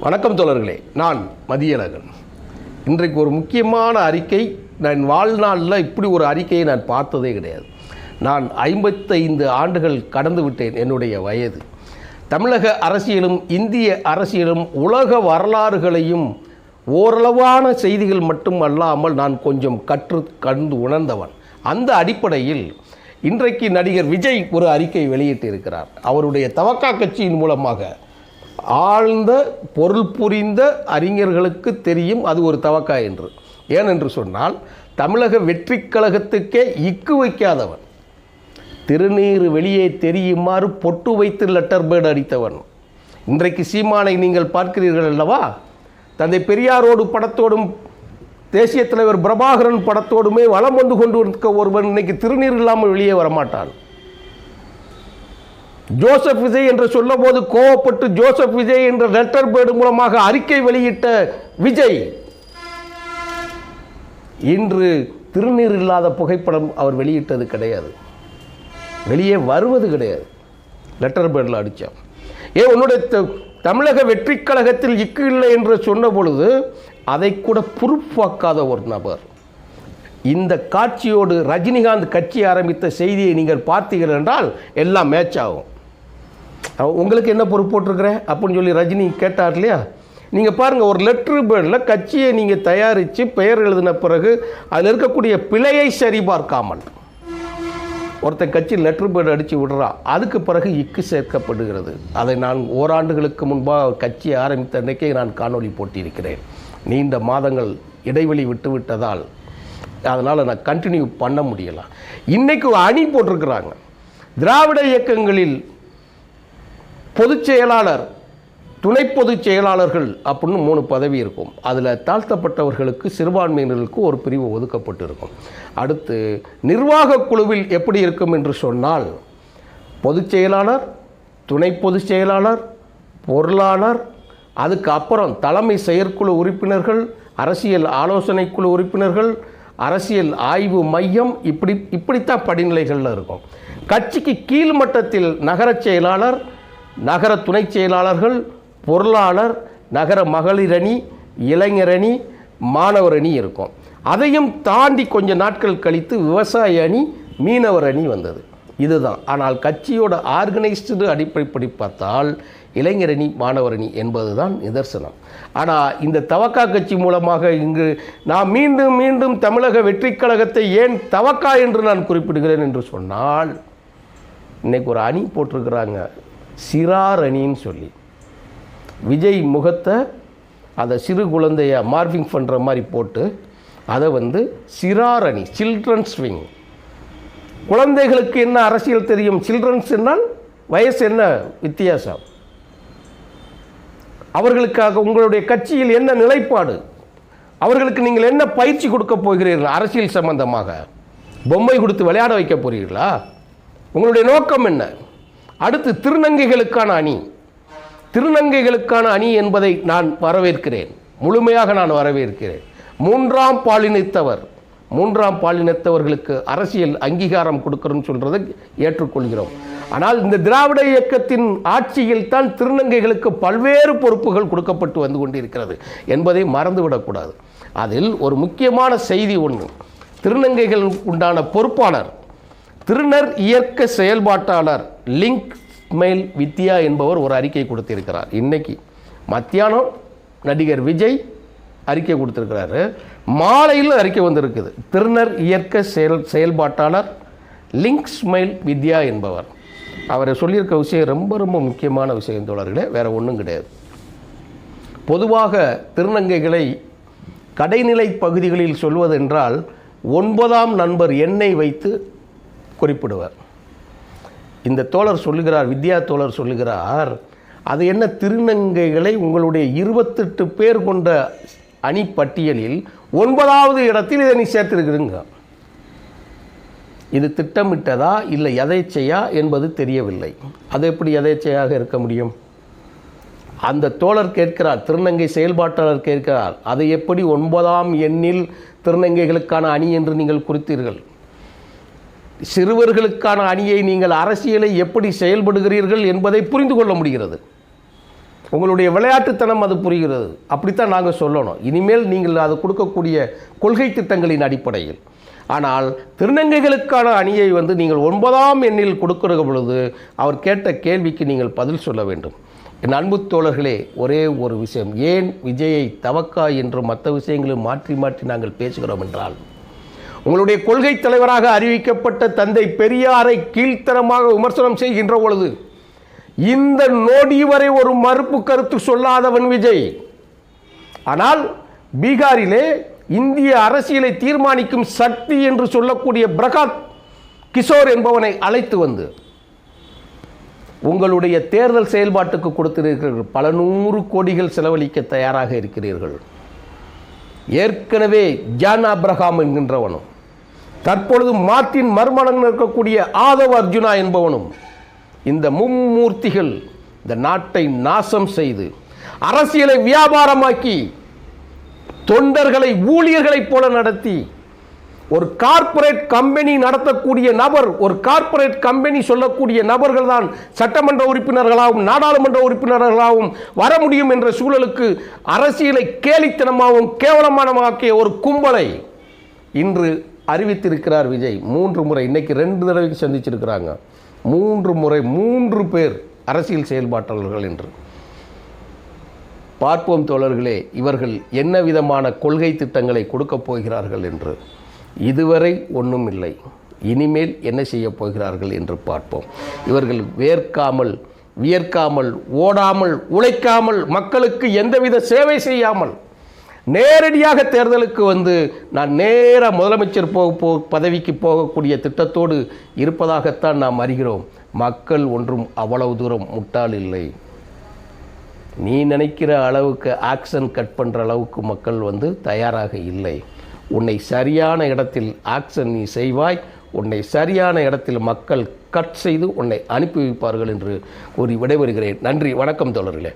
வணக்கம் தோழர்களே நான் மதியழகன். இன்றைக்கு ஒரு முக்கியமான அறிக்கை நான் வாழ்நாளில் இப்படி ஒரு அறிக்கையை நான் பார்த்ததே கிடையாது. நான் ஐம்பத்தைந்து ஆண்டுகள் கடந்து விட்டேன் என்னுடைய வயது. தமிழக அரசியலும் இந்திய அரசியலும் உலக வரலாறுகளையும் ஓரளவான செய்திகள் மட்டும் அல்லாமல் நான் கொஞ்சம் கற்று கண்டு உணர்ந்தவன். அந்த அடிப்படையில் இன்றைக்கு நடிகர் விஜய் ஒரு அறிக்கை வெளியிட்டிருக்கிறார். அவருடைய தவக்கா கட்சியின் மூலமாக ஆழ்ந்த பொருள் புரிந்த அறிஞர்களுக்கு தெரியும் அது ஒரு தவக்கா என்று. ஏனென்று சொன்னால் தமிழக வெற்றிக் கழகத்துக்கே இக்கு வைக்காதவன். திருநீர் வெளியே தெரியுமாறு பொட்டு வைத்து லெட்டர் பேர்டு அடித்தவன். இன்றைக்கு சீமானை நீங்கள் பார்க்கிறீர்கள் அல்லவா? தந்தை பெரியாரோடு படத்தோடும் தேசிய தலைவர் பிரபாகரன் படத்தோடுமே வலம் வந்து கொண்டு இருக்க ஒருவன் இன்னைக்கு திருநீர் இல்லாமல் வெளியே வரமாட்டான். ஜோசப் விஜய் என்று சொல்லும்போது கோவப்பட்டு ஜோசப் விஜய் என்ற லெட்டர் பேர்டு மூலமாக அறிக்கை வெளியிட்ட விஜய் இன்று திருநீர் இல்லாத புகைப்படம் அவர் வெளியிட்டது கிடையாது. வெளியே வருவது கிடையாது. லெட்டர் பேர்டில் அடித்தான் ஏன் உன்னுடைய தமிழக வெற்றிக் கழகத்தில் இக்கு இல்லை என்று சொன்ன பொழுது அதை கூட பொறுப்பாக்காத ஒரு நபர். இந்த காட்சியோடு ரஜினிகாந்த் கட்சி ஆரம்பித்த செய்தியை நீங்கள் பார்த்தீர்கள் என்றால் எல்லாம் மேட்ச் ஆகும். உங்களுக்கு என்ன பொறுப்பு போட்டிருக்கிறேன் அப்படின்னு சொல்லி ரஜினி கேட்டார் இல்லையா? நீங்கள் பாருங்கள் ஒரு லெட்ரு பேர்டில் கட்சியை நீங்கள் தயாரித்து பெயர் எழுதின பிறகு அதில் இருக்கக்கூடிய பிழையை சரிபார்க்காமல் ஒருத்தன் கட்சி லெட்ரு பேர்டு அடித்து விடுறான் அதுக்கு பிறகு இக்கு சேர்க்கப்படுகிறது. அதை நான் ஓராண்டுகளுக்கு முன்பாக கட்சி ஆரம்பித்த அன்றைக்கே நான் காணொளி போட்டியிருக்கிறேன் நீண்ட மாதங்கள் இடைவெளி விட்டு விட்டதால் அதனால் நான் கண்டினியூ பண்ண முடியலாம் இன்றைக்கு அணி போட்டிருக்கிறாங்க. திராவிட இயக்கங்களில் பொதுச் செயலாளர் துணை பொதுச் செயலாளர்கள் அப்படின்னு மூணு பதவி இருக்கும். அதில் தாழ்த்தப்பட்டவர்களுக்கு சிறுபான்மையினருக்கு ஒரு பிரிவு ஒதுக்கப்பட்டு இருக்கும் அடுத்து நிர்வாகக் குழுவில் எப்படி இருக்கும் என்று சொன்னால் பொதுச் செயலாளர் துணை பொதுச் செயலாளர் பொருளாளர் அதுக்கு அப்புறம் தலைமை செயற்குழு உறுப்பினர்கள் அரசியல் ஆலோசனை குழு உறுப்பினர்கள் அரசியல் ஆய்வு மையம் இப்படி இப்படித்தான் படிநிலைகளில் இருக்கும். கட்சிக்கு கீழ்மட்டத்தில் நகரச் செயலாளர் நகர துணைச் செயலாளர்கள் பொருளாளர் நகர மகளிர் அணி இளைஞர் அணி மாணவர் அணி இருக்கும். அதையும் தாண்டி கொஞ்ச நாட்கள் கழித்து விவசாய அணி மீனவர் அணி வந்தது. இதுதான். ஆனால் கட்சியோட ஆர்கனைஸ்டு அடிப்படைப்படி பார்த்தால் இளைஞர் அணி மாணவர் அணி என்பதுதான் நிதர்சனம். ஆனால் இந்த தவக்கா கட்சி மூலமாக இங்கு நான் மீண்டும் மீண்டும் தமிழக வெற்றிக் கழகத்தை ஏன் தவக்கா என்று நான் குறிப்பிடுகிறேன் என்று சொன்னால் இன்றைக்கு ஒரு அணி போட்டிருக்கிறாங்க. சிராரணின்னு சொல்லி. விஜய் முகத்தை அதை சிறு குழந்தைய மார்பிங் பண்ணுற மாதிரி போட்டு அதை வந்து சிறார் அணி சில்ட்ரன்ஸ் விங். குழந்தைகளுக்கு என்ன அரசியல் தெரியும்? சில்ட்ரன்ஸ் என்னால் வயசு என்ன வித்தியாசம்? அவர்களுக்காக உங்களுடைய கட்சியில் என்ன நிலைப்பாடு? அவர்களுக்கு நீங்கள் என்ன பயிற்சி கொடுக்க போகிறீர்கள் அரசியல் சம்பந்தமாக? பொம்மை கொடுத்து விளையாட வைக்க போகிறீர்களா உங்களுடைய நோக்கம் என்ன? அடுத்து திருநங்கைகளுக்கான அணி. திருநங்கைகளுக்கான அணி என்பதை நான் வரவேற்கிறேன். முழுமையாக நான் வரவேற்கிறேன். மூன்றாம் பாலினத்தவர். மூன்றாம் பாலினத்தவர்களுக்கு அரசியல் அங்கீகாரம் கொடுக்கணும்னு சொல்கிறதை ஏற்றுக்கொள்கிறோம். ஆனால் இந்த திராவிட இயக்கத்தின் ஆட்சியில் தான் திருநங்கைகளுக்கு பல்வேறு பொறுப்புகள் கொடுக்கப்பட்டு வந்து கொண்டிருக்கிறது என்பதை மறந்துவிடக்கூடாது. அதில் ஒரு முக்கியமான செய்தி ஒன்று திருநங்கைகள் உண்டான பொறுப்பாளர் திருநர் இயற்க செயல்பாட்டாளர் லிங்க் ஸ்மைல் வித்யா என்பவர் ஒரு அறிக்கை கொடுத்திருக்கிறார். இன்னைக்கு மத்தியானம் நடிகர் விஜய் அறிக்கை கொடுத்துருக்கிறாரு. மாலையில் அறிக்கை வந்திருக்குது. திருநர் இயற்கை செயல் செயல்பாட்டாளர் லிங்க் ஸ்மைல் வித்யா என்பவர். அவரை சொல்லியிருக்க விஷயம் ரொம்ப ரொம்ப முக்கியமான விஷயம் தோழர்களே வேற ஒன்றும் கிடையாது. பொதுவாக திருநங்கைகளை கடைநிலை பகுதிகளில் சொல்வதென்றால் ஒன்பதாம் நண்பர் எண்ணெய் வைத்து குறிப்பிடுவார். இந்த தோழர் சொல்லுகிறார் வித்யா தோழர் சொல்லுகிறார் அது என்ன திருநங்கைகளை உங்களுடைய இருபத்தெட்டு பேர் கொண்ட அணி பட்டியலில் ஒன்பதாவது இடத்தில் இதை நீ சேர்த்திருக்கிறீங்க. இது திட்டமிட்டதா இல்லை எதேச்சையா என்பது தெரியவில்லை. அது எப்படி எதேச்சையாக இருக்க முடியும்? அந்த தோழர் கேட்கிறார் திருநங்கை செயல்பாட்டாளர் கேட்கிறார் அதை எப்படி ஒன்பதாம் எண்ணில் திருநங்கைகளுக்கான அணி என்று நீங்கள் குறித்தீர்கள்? சிறுவர்களுக்கான அணியை நீங்கள் அரசியலை எப்படி செயல்படுகிறீர்கள் என்பதை புரிந்து கொள்ள முடிகிறது. உங்களுடைய விளையாட்டுத்தனம் அது புரிகிறது. அப்படித்தான் நாங்கள் சொல்லணும். இனிமேல் நீங்கள் அது கொடுக்கக்கூடிய கொள்கை திட்டங்களின் அடிப்படையில். ஆனால் திருநங்கைகளுக்கான அணியை வந்து நீங்கள் ஒன்பதாம் எண்ணில் கொடுக்கிற பொழுது அவர் கேட்ட கேள்விக்கு நீங்கள் பதில் சொல்ல வேண்டும். என் அன்பு தோழர்களே ஒரே ஒரு விஷயம். ஏன் விஜயை தவக்கா என்று மற்ற விஷயங்களும் மாற்றி மாற்றி நாங்கள் பேசுகிறோம் என்றால்? உங்களுடைய கொள்கை தலைவராக அறிவிக்கப்பட்ட தந்தை பெரியாரை கீழ்த்தரமாக விமர்சனம் செய்கின்ற பொழுது இந்த நொடி வரை ஒரு மறுப்பு கருத்து சொல்லாதவன் விஜய். ஆனால் பீகாரிலே இந்திய அரசியலை தீர்மானிக்கும் சக்தி என்று சொல்லக்கூடிய பிரகாத் கிஷோர் என்பவனை அழைத்து வந்து உங்களுடைய தேர்தல் செயல்பாட்டுக்கு கொடுத்திருக்கிறீர்கள். பல நூறு கோடிகள் செலவழிக்க தயாராக இருக்கிறீர்கள். ஏற்கனவே ஜான் அப்ரஹாம் என்கின்றவனும் தற்பொழுது மார்ட்டின் மர்மணன் இருக்கக்கூடிய ஆதவ அர்ஜுனா என்பவனும் இந்த மும்மூர்த்திகள் இந்த நாட்டை நாசம் செய்து அரசியலை வியாபாரமாக்கி தொண்டர்களை ஊழியர்களைப் போல நடத்தி ஒரு கார்ப்பரேட் கம்பெனி நடத்தக்கூடிய நபர் ஒரு கார்ப்பரேட் கம்பெனி சொல்லக்கூடிய நபர்கள் தான் சட்டமன்ற உறுப்பினர்களாகவும் நாடாளுமன்ற உறுப்பினர்களாகவும் வர முடியும் என்ற சூழலுக்கு அரசியலை கேலித்தனமாகவும் கேவலமானமாக்கிய ஒரு கும்பலை இன்று அறிவித்திருக்கிறார் விஜய். மூன்று முறை இன்றைக்கி ரெண்டு தடவைக்கு சந்திச்சிருக்கிறாங்க. மூன்று முறை மூன்று பேர் அரசியல் செயல்பாட்டாளர்கள் என்று. பார்ப்போம் தோழர்களே இவர்கள் என்ன விதமான கொள்கை திட்டங்களை கொடுக்கப் போகிறார்கள் என்று. இதுவரை ஒன்றும் இல்லை. இனிமேல் என்ன செய்யப் போகிறார்கள் என்று பார்ப்போம். இவர்கள் வேர்க்காமல் வியர்க்காமல் ஓடாமல் உழைக்காமல் மக்களுக்கு எந்தவித சேவை செய்யாமல் நேரடியாக தேர்தலுக்கு வந்து நான் நேராக முதலமைச்சர் போக போ பதவிக்கு போகக்கூடிய திட்டத்தோடு இருப்பதாகத்தான் நாம் அறிகிறோம். மக்கள் ஒன்றும் அவ்வளவு தூரம் முட்டாள் இல்லை. நீ நினைக்கிற அளவுக்கு ஆக்ஷன் கட் பண்ணுற அளவுக்கு மக்கள் வந்து தயாராக இல்லை. உன்னை சரியான இடத்தில் ஆக்ஷன் நீ செய்வாய் உன்னை சரியான இடத்தில் மக்கள் கட் செய்து உன்னை அனுப்பி வைப்பார்கள் என்று கூறி விடைபெறுகிறேன். நன்றி வணக்கம் தோழர்களே.